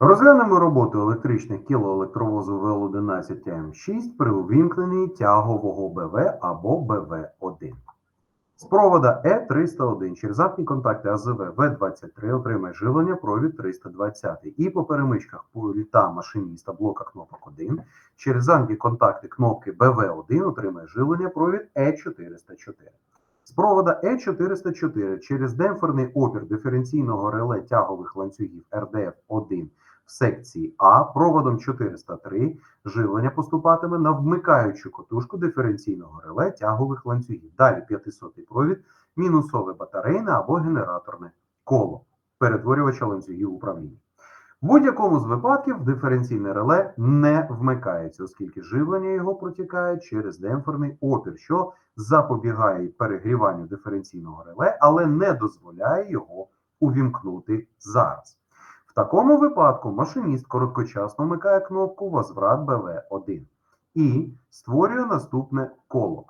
Розглянемо роботу електричних кілоелектровозу ВЛ11М6 при увімкненні тягового БВ або БВ1. З провода Е301 через замкні контакти АЗВ В23 отримає живлення провід 320 і по перемичках пульта машиніста блока кнопок 1 через замкні контакти кнопки БВ1 отримає живлення провід Е404. З провода Е404 через демпферний опір диференційного реле тягових ланцюгів РДФ1 в секції А проводом 403 живлення поступатиме на вмикаючу котушку диференційного реле тягових ланцюгів. Далі 500 провід, мінусове батарейне або генераторне коло перетворювача ланцюгів управління. В будь-якому з випадків диференційне реле не вмикається, оскільки живлення його протікає через демпферний опір, що запобігає перегріванню диференційного реле, але не дозволяє його увімкнути зараз. В такому випадку машиніст короткочасно вмикає кнопку Возврат БВ1 і створює наступне коло.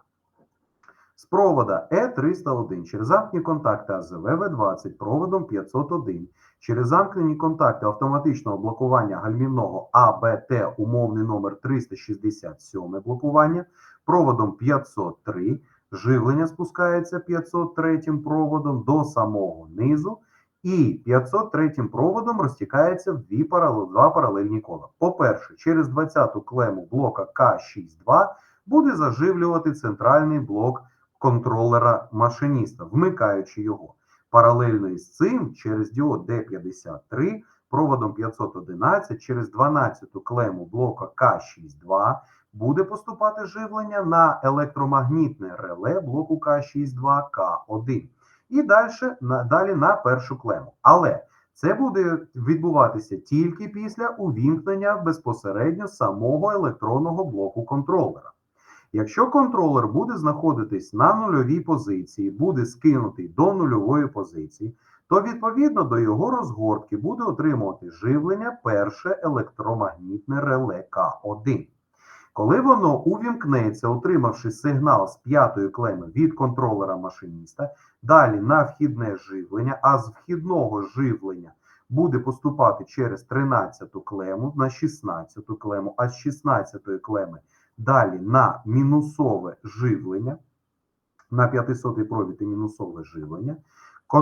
З провода Е301 через замкнені контакти АЗВ В20 проводом 501 через замкнені контакти автоматичного блокування гальмівного АБТ умовний номер 367 блокування. Проводом 503 живлення спускається 503 проводом до самого низу. І 503 проводом розтікається в дві паралел, два паралельні кола. По-перше, через 20-ту клему блока К62 буде заживлювати центральний блок контролера машиніста, вмикаючи його. Паралельно із цим через діод D53 проводом 511 через 12-ту клему блока К62 буде поступати живлення на електромагнітне реле блоку К62К1 і далі далі на першу клему. Але це буде відбуватися тільки після увімкнення безпосередньо самого електронного блоку контролера. Якщо контролер буде знаходитись на нульовій позиції, буде скинутий до нульової позиції, то відповідно до його розгортки буде отримувати живлення перше електромагнітне реле К1. Коли воно увімкнеться, отримавши сигнал з п'ятої клеми від контролера машиніста, далі на вхідне живлення, а з вхідного живлення буде поступати через 13-ту клему на 16-ту клему, а з 16-ї клеми далі на мінусове живлення, на 500 провід і мінусове живлення, е,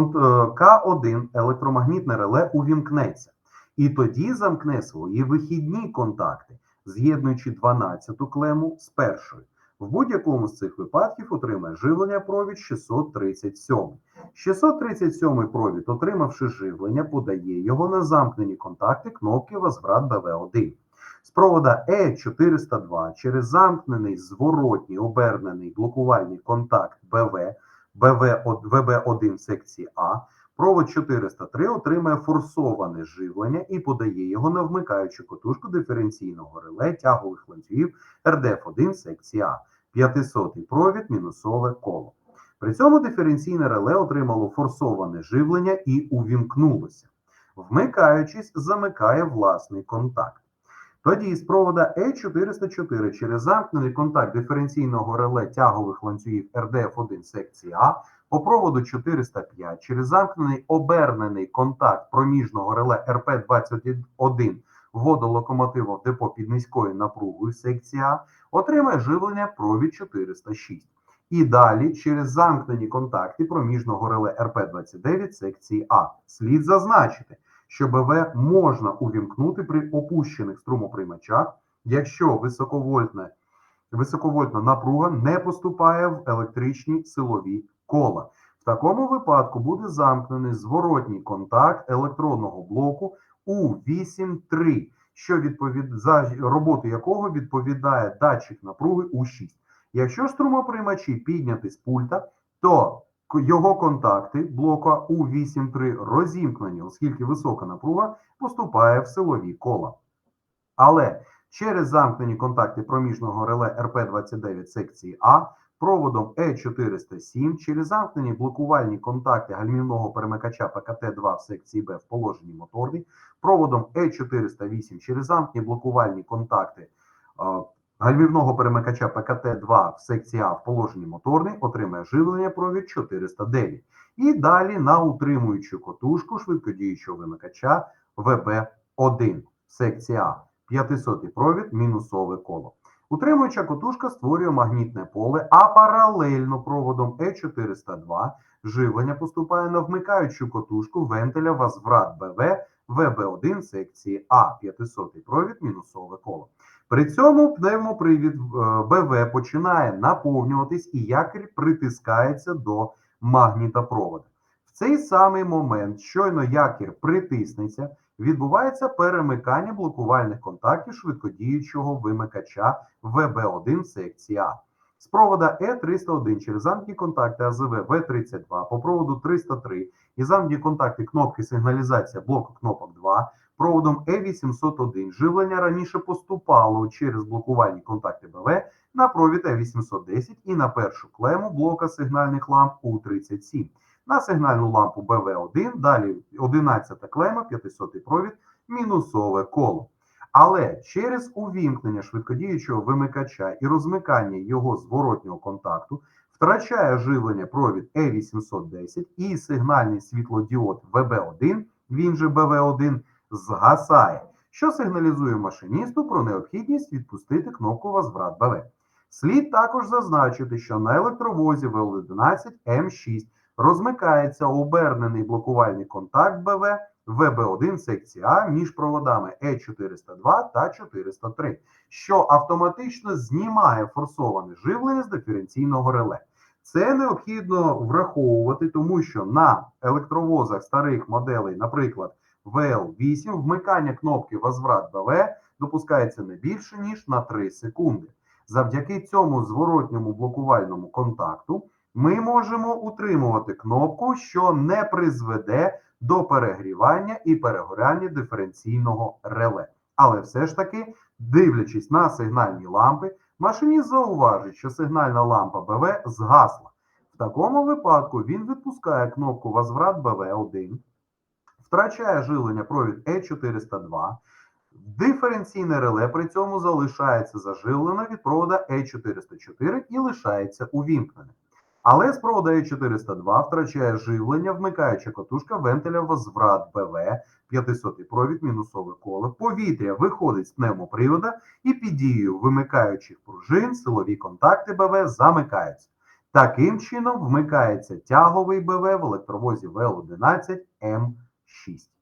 К1 електромагнітне реле увімкнеться. І тоді замкне свої вихідні контакти, з'єднуючи 12-ту клему з першою. В будь-якому з цих випадків отримає живлення провід 637. 637 провід, отримавши живлення, подає його на замкнені контакти кнопки Возврат БВ1. З провода Е402 через замкнений зворотній обернений блокувальний контакт БВ, БВ ВБ1 секції А, провод 403 отримає форсоване живлення і подає його на вмикаючу котушку диференційного реле тягових ланцюгів РДФ1 секції А. 500 провід мінусове коло. При цьому диференційне реле отримало форсоване живлення і увімкнулося. Вмикаючись, замикає власний контакт. Тоді з провода Е404 через замкнений контакт диференційного реле тягових ланцюгів РДФ1 секції А по проводу 405 через замкнений обернений контакт проміжного реле РП-21 водолокомотива в депо під низькою напругою секції А отримає живлення провід 406. І далі через замкнені контакти проміжного реле РП-29 секції А. Слід зазначити, що БВ можна увімкнути при опущених струмоприймачах, якщо високовольтна, високовольтна напруга не поступає в електричні силові кола. В такому випадку буде замкнений зворотній контакт електронного блоку У8-3, що відповід... за роботу якого відповідає датчик напруги У6. Якщо струмоприймачі підняти з пульта, то його контакти блока У8-3 розімкнені, оскільки висока напруга поступає в силові кола. Але через замкнені контакти проміжного реле РП-29 секції А проводом Е407 через замкнені блокувальні контакти гальмівного перемикача ПКТ-2 в секції Б в положенні моторний, проводом Е408 через замкнені блокувальні контакти е, гальмівного перемикача ПКТ-2 в секції А в положенні моторний отримає живлення провід 409. І далі на утримуючу котушку швидкодіючого вимикача ВБ 1 секція А, 500 провід, мінусове коло. Утримуюча котушка створює магнітне поле, а паралельно проводом Е402 живлення поступає на вмикаючу котушку вентиля возврат БВ ВБ1 секції А 500 провід мінусове коло. При цьому пневмопривід е, БВ починає наповнюватись і якір притискається до магнітопровода. В цей самий момент, щойно якір притиснеться, відбувається перемикання блокувальних контактів швидкодіючого вимикача ВБ1 секції А. З провода Е301 через замкні контакти АЗВ В32 по проводу 303 і замкні контакти кнопки сигналізація блоку кнопок 2 проводом Е801 живлення раніше поступало через блокувальні контакти БВ на провід Е810 і на першу клему блока сигнальних ламп У37. На сигнальну лампу БВ1, далі 11 клема, 500 провід, мінусове коло. Але через увімкнення швидкодіючого вимикача і розмикання його зворотнього контакту втрачає живлення провід E810 і сигнальний світлодіод ВБ1, він же БВ1, згасає, що сигналізує машиністу про необхідність відпустити кнопку возврат БВ. Слід також зазначити, що на електровозі В11 М6 розмикається обернений блокувальний контакт БВ ВБ1 секція А між проводами Е402 та 403, що автоматично знімає форсоване живлення з диференційного реле. Це необхідно враховувати, тому що на електровозах старих моделей, наприклад, ВЛ8, вмикання кнопки возврат БВ допускається не більше, ніж на 3 секунди. Завдяки цьому зворотньому блокувальному контакту ми можемо утримувати кнопку, що не призведе до перегрівання і перегоряння диференційного реле. Але все ж таки, дивлячись на сигнальні лампи, машиніст зауважить, що сигнальна лампа БВ згасла. В такому випадку він відпускає кнопку возврат БВ1, втрачає живлення провід Е402. Диференційне реле при цьому залишається заживлено від провода E404 і лишається увімкненим. Але з провода E402 втрачає живлення, вмикаюча котушка вентиля возврат БВ, 500 провід, мінусове коло. Повітря виходить з пневмопривода і під дією вимикаючих пружин силові контакти БВ замикаються. Таким чином вмикається тяговий БВ в електровозі ВЛ11 М6.